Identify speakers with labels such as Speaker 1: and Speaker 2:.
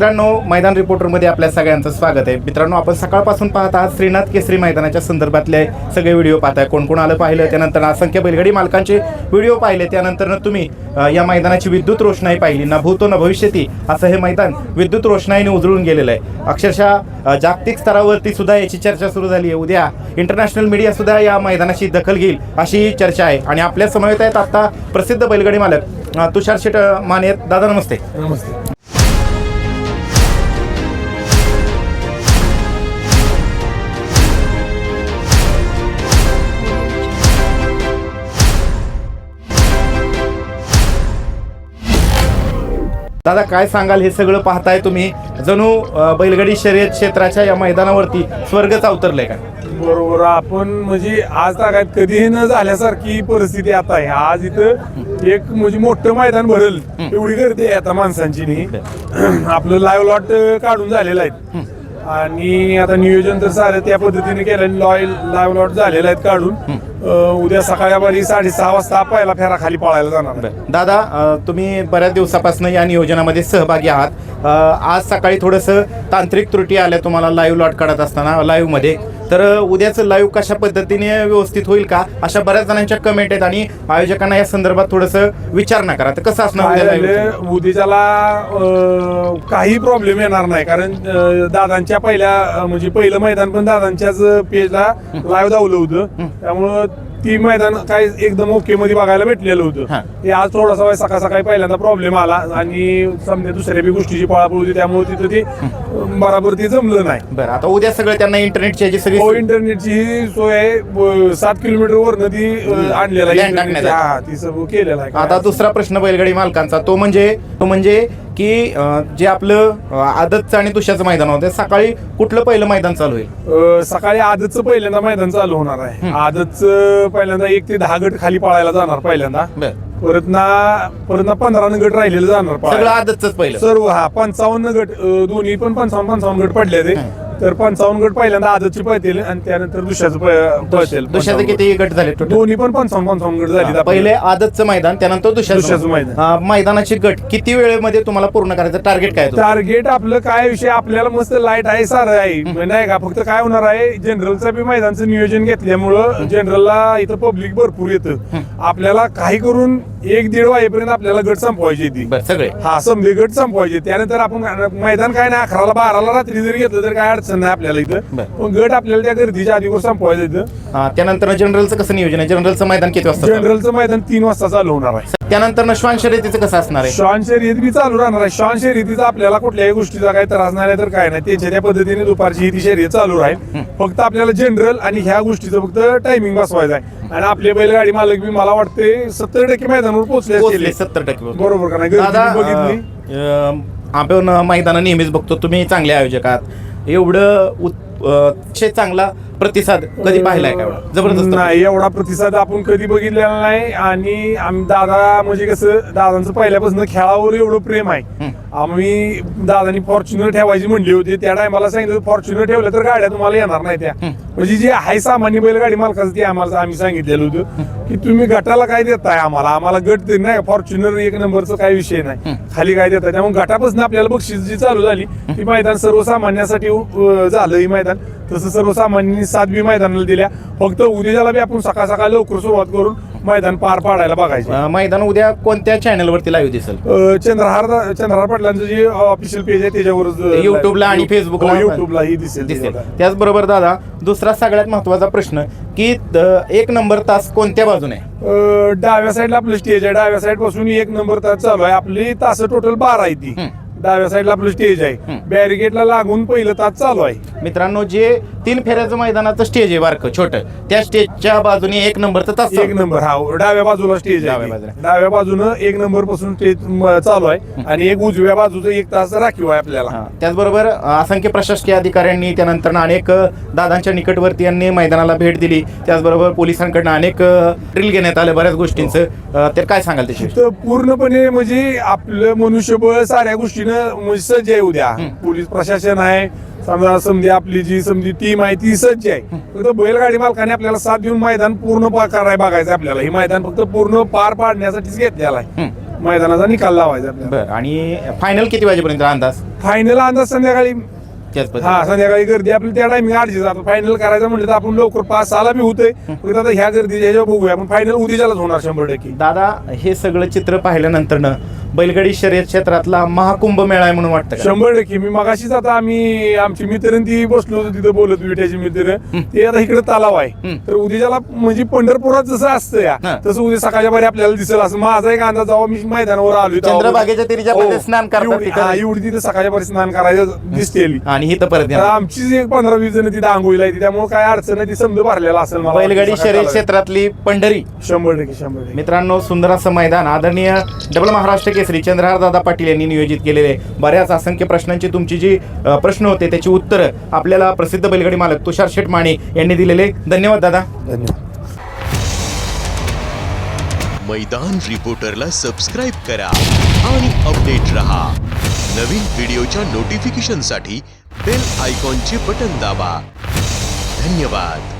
Speaker 1: मित्रांनो मैदान रिपोर्टरमध्ये आपल्या सगळ्यांचं स्वागत आहे. मित्रांनो आपण सकाळपासून पाहत आहात श्रीनाथ केसरी मैदानाच्या संदर्भातले सगळे व्हिडिओ पाहताय. कोण कोण आलं पाहिलं? त्यानंतर असंख्य बैलगाडी मालकांचे व्हिडिओ पाहिले. त्यानंतर तुम्ही या मैदानाची विद्युत रोषणाई पाहिली. ना भूतो न भविष्यती असं हे मैदान विद्युत रोषणाईने उजळून गेलेलं आहे. अक्षरशः जागतिक स्तरावरती सुद्धा याची चर्चा सुरू झाली आहे. उद्या इंटरनॅशनल मीडिया सुद्धा या मैदानाची दखल घेईल अशी चर्चा आहे. आणि आपल्या समवेत आहेत आता प्रसिद्ध बैलगाडी मालक तुषार शेट माने दादा नमस्ते.
Speaker 2: नमस्ते.
Speaker 1: दादा काय सांगाल? हे सगळं पाहताय तुम्ही. जणू बैलगाडी शर्यत क्षेत्राच्या या मैदानावरती स्वर्गच अवतरलंय का?
Speaker 2: बरोबर. आपण म्हणजे आज तागायत कधीही न झाल्यासारखी परिस्थिती आता आहे. आज इथं एक म्हणजे मोठं मैदान भरल. एवढी गर्दी आहे आता माणसांची. नी. आपलं लाईव्ह लॉट काढून झालेलं आहे. आणि आता नियोजन तर सारं त्या पद्धतीने केलं लाईव्ह लॉट झालेलं आहेत काढून. अं, उद्या सकाळी साडेसहा वाजता पहिला फेरा खाली पळायला जाणार.
Speaker 1: दादा अ, तुम्ही बऱ्याच दिवसापासून या नियोजनामध्ये सहभागी आहात. अ, आज सकाळी थोडंसं तांत्रिक त्रुटी आल्या तुम्हाला लाईव्ह लॉट काढत असताना लाईव्हमध्ये. तर उद्याचं लाईव्ह कशा पद्धतीने व्यवस्थित होईल का? अशा बऱ्याच जणांच्या कमेंट आहेत आणि आयोजकांना या संदर्भात थोडंसं विचारणा करा. तर कसं असणार
Speaker 2: काय
Speaker 1: उद्या live? चं?
Speaker 2: झालं, उद्याच्याला अं, काही प्रॉब्लेम येणार नाही. कारण दादांच्या पहिल्या म्हणजे पहिलं मैदान पण दादांच्याच पेजला लाईव्ह धावलं होतं. त्यामुळं ती मैदान काय एकदम ओके मध्ये बघायला भेटलेलं. होतं. हे. आज थोडासा सकाळ सकाळी पहिल्यांदा प्रॉब्लेम आला आणि समजा दुसऱ्या बी गोष्टीची पळापळ होती त्यामुळे तिथं ते बराबर ते जमलं नाही.
Speaker 1: बरं आता उद्या सगळं त्यांना इंटरनेटची सगळी
Speaker 2: हो इंटरनेटची ही सोय आहे ब- सात किलोमीटर वर नदी आणलेला
Speaker 1: Land टाकण्यात आली.
Speaker 2: हा ती सगळं केलेलं आहे.
Speaker 1: आता दुसरा प्रश्न बैलगाडी मालकांचा तो म्हणजे तो म्हणजे की जे आपलं आदतचं आणि दुसऱ्याचं मैदान होतं सकाळी कुठलं पहिलं मैदान चालू होईल?
Speaker 2: अ, सकाळी आदतचं पहिल्यांदा मैदान चालू होणार आहे. आदतचं पहिल्यांदा एक ते दहा गट खाली पळायला जाणार पहिल्यांदा.
Speaker 1: बरं.
Speaker 2: परत ना परत ना पंधरा गट राहिलेलं जाणार
Speaker 1: सगळं
Speaker 2: पळायला.
Speaker 1: आदतच पहिलं.
Speaker 2: सर्व हा पंचावन्न गट अ, दोन्ही पण पंचावन्न पंचावन्न गट पडले ते. तर पंचावन्न गट पहिल्यांदा आदतची पळतील आणि त्यानंतर दुसऱ्याचं प- पळतील.
Speaker 1: दुसऱ्याचे किती गट झाले total?
Speaker 2: दोन्ही पण पंचावन्न पंचावन्न गट झाली
Speaker 1: पहिले आदतचं मैदान त्यानंतर
Speaker 2: दुसऱ्याचं
Speaker 1: दुसऱ्याचं
Speaker 2: मैदान.
Speaker 1: मैदानाचे गट किती वेळेमध्ये तुम्हाला पूर्ण करायचं? टार्गेट काय आहे?
Speaker 2: टार्गेट आपलं काय विषय आपल्याला मस्त लाइट आहे सारं आहे. नाही का फक्त काय होणार आहे जनरलचं बी मैदानचं नियोजन घेतल्यामुळं जनरलला इथं पब्लिक भरपूर येतं. आपल्याला काही करून एक दीड वाजेपर्यंत आपल्याला गट संपवायची ती
Speaker 1: बरं सगळे.
Speaker 2: हा समजे गट संपवायचे त्यानंतर आपण मैदान काय नाही अकराला बाराला रात्री जरी घेतलं तर काय अडचण नाही आपल्याला इथं.
Speaker 1: बरं.
Speaker 2: पण गट आपल्याला त्या गर्दीच्या आधीवर संपवायचं इथं.
Speaker 1: हा, त्यानंतर जनरलचं कसं नियोजन आहे? जनरलचं मैदान किती वाजता चालू?
Speaker 2: जनरलचं मैदान तीन वाजता चालू होणार आहे.
Speaker 1: त्यानंतर श्वान शर्यतीचं कसं असणार आहे?
Speaker 2: श्वान शर्यत बी चालू राहणार आहे. श्वान शर्यतीचा आपल्याला कुठल्याही गोष्टीचा काही त्रास नाही तर काय नाही. त्यांच्या त्या पद्धतीने दुपारची ही ती शर्यत चालू राहील. फक्त आपल्याला जनरल आणि ह्या गोष्टीचं फक्त टायमिंग बसवायचं आहे. आणि आपले बैलगाडी मालक बी मला वाटते सत्तर टक्के मैदानावर पोहोचले
Speaker 1: पोहोचले
Speaker 2: असतील.
Speaker 1: सत्तर टक्के
Speaker 2: बरोबर का नाही? गर्दी
Speaker 1: दादा
Speaker 2: बी बघितली.
Speaker 1: अ, आपण मैदान नेहमीच बघतो. तुम्ही चांगले आयोजक आहात. एवढं उत् अतिशय चांगला प्रतिसाद कधी पाहिलाय का एवढा? जबरदस्त
Speaker 2: नाही एवढा प्रतिसाद आपण कधी बघितलेला नाही आणि आम्ही दादा म्हणजे कसं दादांचं पहिल्यापासून खेळावर एवढं प्रेम आहे. आम्ही दादानी फॉर्च्युनर ठेवायची म्हणली होती. त्या टायमाला सांगितलं फॉर्च्युनर ठेवलं तर गाड्या तुम्हाला येणार नाही त्या. म्हणजे जे आहे सामान्य बैलगाडी मालकाचं ते आम्हाला आम्ही सांगितलेलं होतं की तुम्ही गटाला काय देताय आम्हाला? आम्हाला गट देत नाही. फॉर्च्युनर एक नंबरचा काही विषय नाही. खाली काय देताय? त्यामुळे गटापासून आपल्याला बक्षीस जी चालू झाली ती मैदान सर्वसामान्यासाठी झालं. ही मैदान तसं सर्वसामान्यांनी सात बी मैदानाला दिल्या. फक्त उद्याला बी आपण सकाळ सकाळ लवकर सुरुवात करून मैदान पार पाडायला बघायचे.
Speaker 1: अ, मैदान उद्या कोणत्या चॅनलवरती लाईव्ह दिसेल?
Speaker 2: अं, चंद्रहार चंद्रहार पाटलांचं जे ऑफिशियल पेज आहे त्याच्यावरच अं,
Speaker 1: युट्यूबला आणि
Speaker 2: हो,
Speaker 1: फेसबुकला
Speaker 2: युट्यूबला ही दिसेल
Speaker 1: दिसेल.
Speaker 2: त्याच्यावर.
Speaker 1: त्याचबरोबर दादा दुसरा सगळ्यात महत्त्वाचा प्रश्न की एक नंबर तास कोणत्या बाजूने? आहे?
Speaker 2: अं, डाव्या साईडला आपलं स्टेज आहे. डाव्या साईडपासून एक नंबर तास चालू आहे. आपली तास टोटल बारा आहे ती. डाव्या साईडला आपलं स्टेज आहे. बॅरिगेटला लागून पहिलं तास चालू आहे.
Speaker 1: मित्रांनो जे तीन फेऱ्याचं मैदानाचं स्टेज आहे बारकं छोटं त्या स्टेजच्या बाजूने एक नंबरचं तास
Speaker 2: एक नंबर हा डाव्या बाजूला स्टेज
Speaker 1: डाव्या
Speaker 2: आहे
Speaker 1: बाजूला.
Speaker 2: डाव्या बाजूनं एक नंबरपासून स्टेज म, चालू आहे. आणि एक उजव्या बाजूचं एक तास राखीव आहे आपल्याला.
Speaker 1: हा. त्याचबरोबर अ, असंख्य प्रशासकीय अधिकाऱ्यांनी त्यानंतर अनेक अ, दादांच्या निकटवर्ती यांनी मैदानाला भेट दिली. त्याचबरोबर पोलिसांकडनं अनेक ड्रिल घेण्यात आलं बऱ्याच गोष्टींचं. अ, तर काय सांगाल त्याच्याविषयी?
Speaker 2: तर पूर्णपणे म्हणजे आपलं मनुष्यबळ साऱ्या गोष्टीनं म्हणजे सज्ज आहे उद्या. पोलीस प्रशासन आहे समजा समजी आपली जी समजी टीम आहे ती सज्ज आहे. फक्त बैलगाडी मालकाने आपल्याला साथ देऊन मैदान पूर्ण पार करायला बघायचं आपल्याला. हे मैदान फक्त पूर्ण पार पाडण्यासाठीच घेतलेलं आहे. मैदानाचा निकाल लावायचा आपल्याला.
Speaker 1: बरं आणि फायनल किती वाजेपर्यंत अंदाज?
Speaker 2: फायनल अंदाज संध्याकाळी.
Speaker 1: त्याच
Speaker 2: हा
Speaker 1: पद्धतीने.
Speaker 2: संध्याकाळी गर्दी आपली त्या टायमिंग आठशे जातो फायनल करायचं म्हणलं तर आपण लवकर पाच सहाला बी होतंय. फक्त आता ह्या गर्दीच्या ह्याच्यावर बघूया. आपण फायनल उद्याच्यालाच होणार शंभर टक्के.
Speaker 1: दादा हे सगळं चित्र पाहिल्यानंतरनं बैलगाडी शर्यत क्षेत्रातला महाकुंभ मेळा आहे म्हणून वाटतं का?
Speaker 2: शंभर टक्के मी मगाशीच आता आम्ही आमची मित्र ती बसलो होतो तिथं बोलत विट्याचे मित्र ते आता इकडे तलाव आहे. तर उद्याला म्हणजे पंढरपुरात जसं असतं या
Speaker 1: हा.
Speaker 2: तसं उद्या सकाळच्या बारी आपल्याला दिसेल असं माझा एक अंदाज जेव्हा मी मैदानावर आलो तेव्हा-
Speaker 1: चंद्रभागेच्या तिरीच्या
Speaker 2: हो.
Speaker 1: मध्ये स्नान करतात
Speaker 2: एवढी-
Speaker 1: तिथं.
Speaker 2: हा, एवढी तिथे सकाळच्या बारी स्नान करायचं दिसतेली
Speaker 1: आणि परत
Speaker 2: तर
Speaker 1: येणार.
Speaker 2: एक पंधरा वीस जण तिथे आंघोळीला येते त्यामुळे काय अडचण नाही ती समजा भरलेला असेल मला
Speaker 1: बैलगाडी
Speaker 2: वाटतं
Speaker 1: शर्यत
Speaker 2: सकाळच्या
Speaker 1: क्षेत्रातली पंढरी
Speaker 2: शंभर टक्के शंभर टक्के
Speaker 1: मित्रांनो सुंदर असं मैदान आदरणीय डबल महाराष्ट्र जे श्री दादा पाटील यांनी नियोजित केलेले बऱ्याच असंख्य प्रश्नांची तुमची जी प्रश्न होते त्याची उत्तरं आपल्याला प्रसिद्ध बैलगाडी मालक तुषार शेठ यांनी दिलेले. धन्यवाद दादा.
Speaker 2: धन्यवाद.
Speaker 3: मैदान रिपोर्टरला सबस्क्राईब करा आणि अपडेट रहा. नवीन व्हिडिओच्या नोटिफिकेशनसाठी बेल आयकॉनचे बटन दाबा. धन्यवाद.